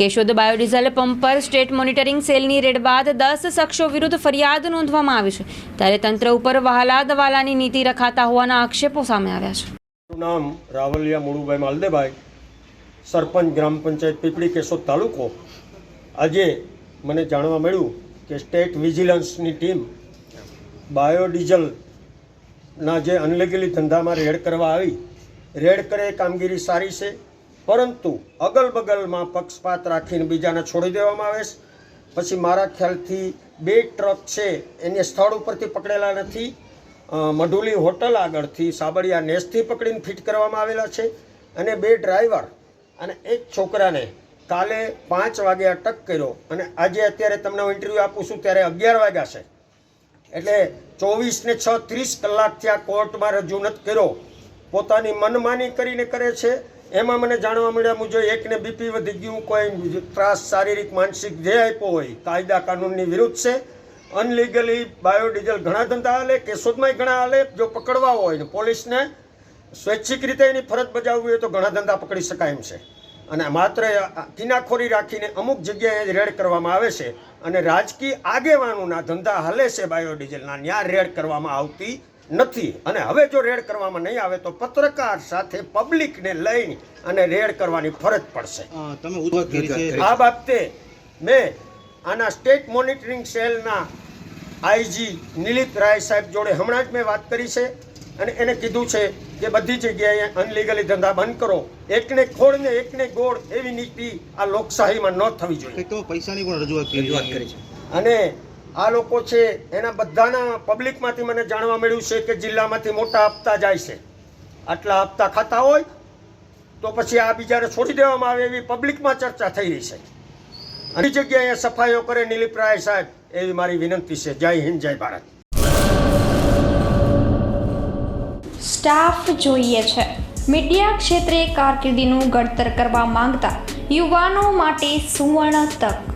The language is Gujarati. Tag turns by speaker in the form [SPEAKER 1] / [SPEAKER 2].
[SPEAKER 1] કેશોદ બાયોડીઝલ પંપ પર સ્ટેટ મોનિટરિંગ સેલની રેડ બાદ દસ શખ્સો વિરુદ્ધ ફરિયાદ નોંધવામાં આવી છે. ત્યારે તંત્ર ઉપર વહાલા દવાલાની નીતિ રખાતા હોવાના આક્ષેપો સામે આવ્યા છે.
[SPEAKER 2] મારું નામ રાવલિયા મુળુભાઈ માલદેભાઈ, સરપંચ ગ્રામ પંચાયત પીપળી કેશોદ તાલુકો. આજે મને જાણવા મળ્યું કે સ્ટેટ વિજિલન્સની ટીમ બાયોડીઝલના જે અનલીગલી ધંધામાં રેડ કરવા આવી, રેડ કરે કામગીરી સારી છે. પરંતુ અગલ બગલમાં પક્ષપાત રાખીને બીજાને છોડી દેવામાં આવે છે. પછી મારા ખ્યાલથી બે ટ્રક છે, એને સ્થળ ઉપરથી પકડેલા નથી. મઢુલી હોટલ આગળથી સાબડિયા નેસથી પકડીને ફિટ કરવામાં આવેલા છે અને બે ડ્રાઈવર અને એક છોકરાને કાલે પાંચ વાગે અટક કર્યો અને આજે અત્યારે તમને હું ઇન્ટરવ્યૂ આપું છું ત્યારે અગિયાર વાગ્યા છે. એટલે ચોવીસ ને છ ત્રીસ કલાકથી આ કોર્ટમાં રજૂ નથી કર્યો. પોતાની મનમાની કરીને કરે છે એમાં મને જાણવા મળ્યા મુજબ એકને બીપી વધી ગયું, કોઈ ત્રાસ, શારીરિક, માનસિક જે આપ્યો હોય, કાયદા, કાનૂનની વિરુદ્ધ છે. અનલીગલી બાયોડીઝલ ઘણા ધંધા હાલે કેશોદમાંય ઘણા હાલે, જો પકડવા હોય ને પોલીસને, સ્વૈચ્છિક રીતે એની ફરજ બજાવવી હોય તો ઘણા ધંધા પકડી શકાય એમ છે. અને માત્ર કિનાખોરી રાખીને અમુક જગ્યાએ રેડ કરવામાં આવે છે. અને રાજકીય આગેવાનોના ધંધા હાલે છે બાયોડીઝલના ત્યાં રેડ કરવામાં આવતી નથી. અને હવે જો રેડ કરવામાં નહીં આવે તો પત્રકાર સાથે પબ્લિકને લઈને અને રેડ કરવાની ફરજ પડશે.
[SPEAKER 3] તમે ઉદ્ધત કરી છે.
[SPEAKER 2] આ બાબતે મેં આના સ્ટેટ મોનિટરિંગ સેલના આઈજી નિલીપ રાય સાહેબ જોડે હમણાં જ મેં વાત કરી છે. અને એને કીધું છે કે બધી જગ્યાએ અનલીગલી ધંધા બંધ કરો. એકને ખોળ ને એકને ગોળ એવી નીતિ આ લોકશાહીમાં ન થવી જોઈએ.
[SPEAKER 3] પૈસાની પણ રજૂઆત કરી છે.
[SPEAKER 2] અને આ લોકો છે, એના બધાના પબ્લિકમાંથી મને જાણવા મળ્યું છે કે જિલ્લામાંથી મોટા હપ્તા જાય છે. આટલા હપ્તા ખાતા હોય, તો પછી આ બીજાને છોડી દેવામાં આવે એવી પબ્લિકમાં ચર્ચા થઈ રહી છે. અને જગ્યાએ સફાઈઓ કરે નિલીપ રાય સાહેબ, એવી મારી વિનંતી છે. જય હિન્દ, જય ભારત.
[SPEAKER 4] સ્ટાફ જોઈએ છે. મીડિયા ક્ષેત્રે કારકિર્દીનું ઘડતર કરવા માંગતા યુવાનો માટે સુવર્ણ તક.